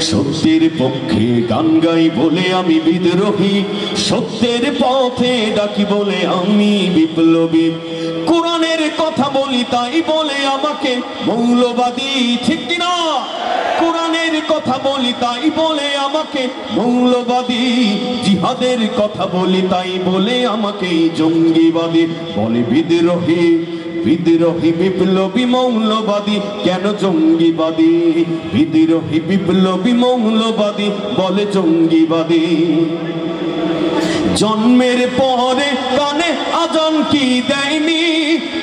সত্যের পক্ষে গান গাই বলে আমি বিদ্রোহী। সত্যের পথে ডাকি বলে আমি বিপ্লবী। কোরআনের কথা বলি তাই বলে আমাকে মৌলবাদী, ঠিক কিনা? কোরআনের কথা বলি তাই বলে আমাকে মৌলবাদী। জিহাদের কথা বলি তাই বলে আমাকে জঙ্গিবাদী বলে বিদ্রোহী। বিদ্রোহী বিপ্লবী মৌলবাদী, কেন জঙ্গিবাদী? বিদ্রোহী বিপ্লবী মৌলবাদী, বলে জঙ্গিবাদী। জন্মের পরে কানে আজান কি দেয়নি?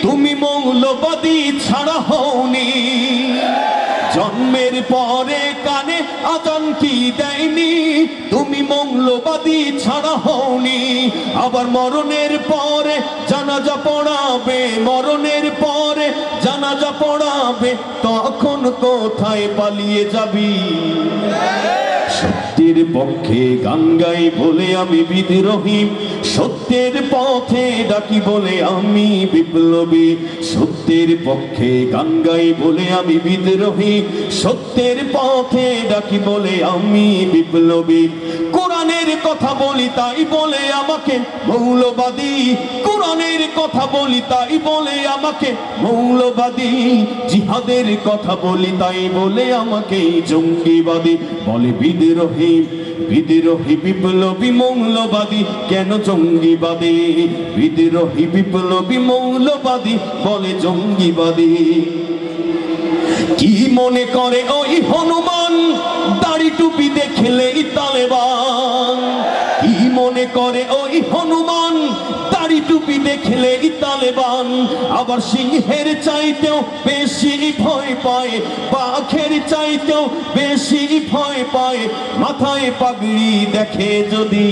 তুমি মৌলবাদী ছাড়া হওনি। জন্মের পরে কানে আজান কি দেয়নি। তুমি মৌলবাদী ছাড়া হওনি। আবার মরণের পরে জানাজা পড়াবে। মরণের পরে জানাজা পড়াবে। তখন কোথায় পালিয়ে যাবি? সত্যের পক্ষে গান গাই বলে আমি বিদ্রোহী। সত্যের পথে ডাকি বলে আমি বিপ্লবী। সত্যের পক্ষে গান গাই বলে আমি বিদ্রোহী। সত্যের পথে ডাকি বলে আমি বিপ্লবী। কথা বলি, তাই বলে আমাকে মৌলবাদী। কোরআনের কথা বলি, তাই বলে আমাকে মৌলবাদী। জিহাদের কথা বলি, তাই বলে আমাকে জঙ্গিবাদী। বলে বিদ্রোহী বিদ্রোহী, বিপ্লবী, মৌলবাদী। কেন জঙ্গিবাদী? বিদ্রোহী, বিপ্লবী, মৌলবাদী। বলে জঙ্গিবাদী। কি মনে করে ওই হনুমান? দাড়ি টুপি দেখলেই মনে করে ওই হনুমান দাড়ি টুপি দেখলেই তালেবান। আবার সিংহের চাইতেও বেশি ভয় পায়, বাঘের চাইতেও বেশি ভয় পায়। মাথায় পাগড়ি দেখে যদি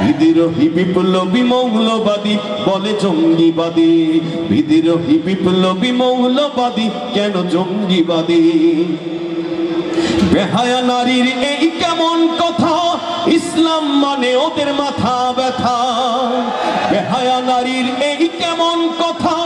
বিদ্রোহী বিপ্লবী মৌলবাদী বলে জঙ্গিবাদী, বিদ্রোহী বিপ্লবী মৌলবাদী কেন জঙ্গিবাদী? বেহায়া নারীর এই কেমন কথা? ইসলাম মানে ওদের মাথা ব্যথা। বেহায়া নারীর এই কেমন কথা?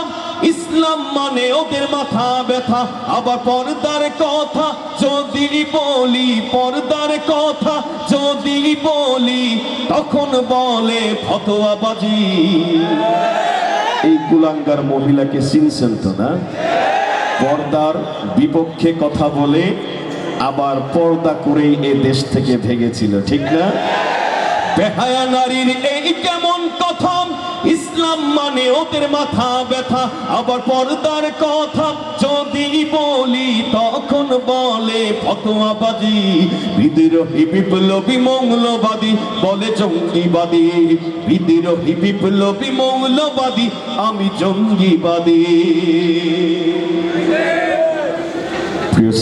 ইসলাম মানে ওদের মাথা ব্যথা। আবার পর্দার কথা, যদি বলি পর্দার কথা, যদি বলি তখন বলে ফতোয়াবাজি। এই কুলাঙ্গার মহিলাকে চিনছেন তো না? পর্দার বিপক্ষে কথা বলে আবার পর্দা করেই এ দেশ থেকে ভেগেছিল ঠিক না? বেহায়া নারীর এই কেমন কথা ইসলাম মানে ওদের মাথা ব্যথা। আবার পর্দার কথা যদি বলি, তখন বলে ফতোয়াবাজি। বিদ্রোহী বিপ্লবী মৌলবাদী বলে জঙ্গিবাদী। বিদ্রোহী বিপ্লবী মৌলবাদী, আমি জঙ্গিবাদী।